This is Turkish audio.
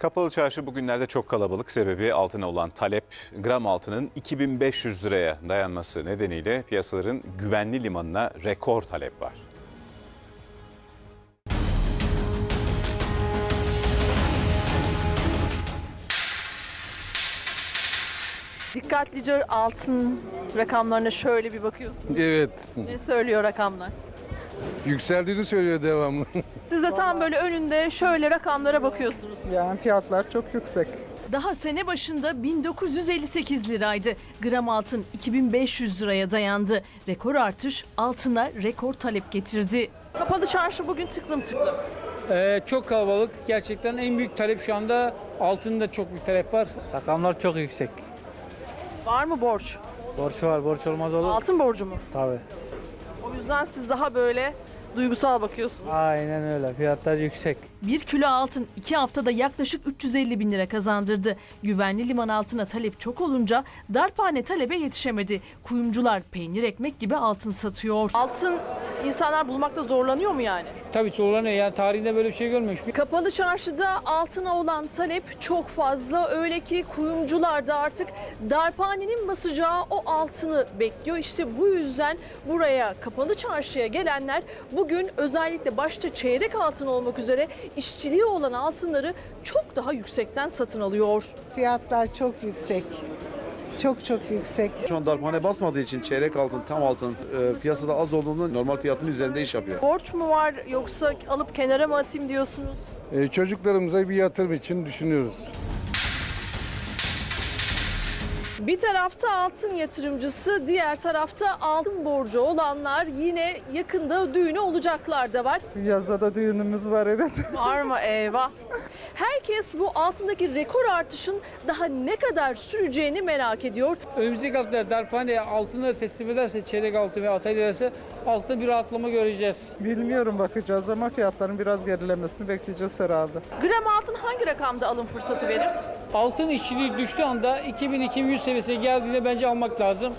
Kapalı çarşı bugünlerde çok kalabalık. Sebebi altına olan talep gram altının 2500 liraya dayanması nedeniyle piyasaların güvenli limanına rekor talep var. Dikkatlice altın rakamlarına şöyle bir bakıyorsun. Evet. Ne söylüyor rakamlar? Yükseldiğini söylüyor devamlı. Siz de tam böyle önünde şöyle rakamlara bakıyorsunuz. Yani fiyatlar çok yüksek. Daha sene başında 1958 liraydı. Gram altın 2500 liraya dayandı. Rekor artış altına rekor talep getirdi. Kapalı çarşı bugün tıklım tıklım. Ee, çok kalabalık. Gerçekten en büyük talep şu anda altında çok büyük talep var. Rakamlar çok yüksek. Var mı borç? Borç var, borç olmaz olur. Altın borcu mu? Tabii. Yüzden siz daha böyle duygusal bakıyorsunuz. Aynen öyle. Fiyatlar yüksek. 1 kilo altın 2 haftada yaklaşık 350 bin lira kazandırdı. Güvenli liman altına talep çok olunca darphane talebe yetişemedi. Kuyumcular peynir ekmek gibi altın satıyor. Altın insanlar bulmakta zorlanıyor mu yani? Tabii zorlanıyor. Yani tarihinde böyle bir şey görmemiş. Kapalı çarşıda altına olan talep çok fazla. Öyle ki kuyumcular da artık darphanenin basacağı o altını bekliyor. İşte bu yüzden buraya kapalı çarşıya gelenler bugün özellikle başta çeyrek altın olmak üzere işçiliği olan altınları çok daha yüksekten satın alıyor. Fiyatlar çok yüksek. Çok çok yüksek. Şu an darphane basmadığı için çeyrek altın, tam altın e, piyasada az olduğundan normal fiyatının üzerinde iş yapıyor. Borç mu var yoksa alıp kenara mı atayım diyorsunuz? Ee, çocuklarımıza bir yatırım için düşünüyoruz. Bir tarafta altın yatırımcısı, diğer tarafta altın borcu olanlar yine yakında düğünü olacaklar da var. Yazda da düğünümüz var evet. Var mı eyvah? Herkes bu altındaki rekor artışın daha ne kadar süreceğini merak ediyor. Önümüzdeki hafta darphane altını teslim ederse, çeyrek altın ve atay ederse altında bir rahatlama göreceğiz. Bilmiyorum bakacağız ama fiyatların biraz gerilemesini bekleyeceğiz herhalde. Gram altın hangi rakamda alım fırsatı verir? Altın işçiliği düştüğü anda 2000-2100 seviyesine geldiğinde bence almak lazım.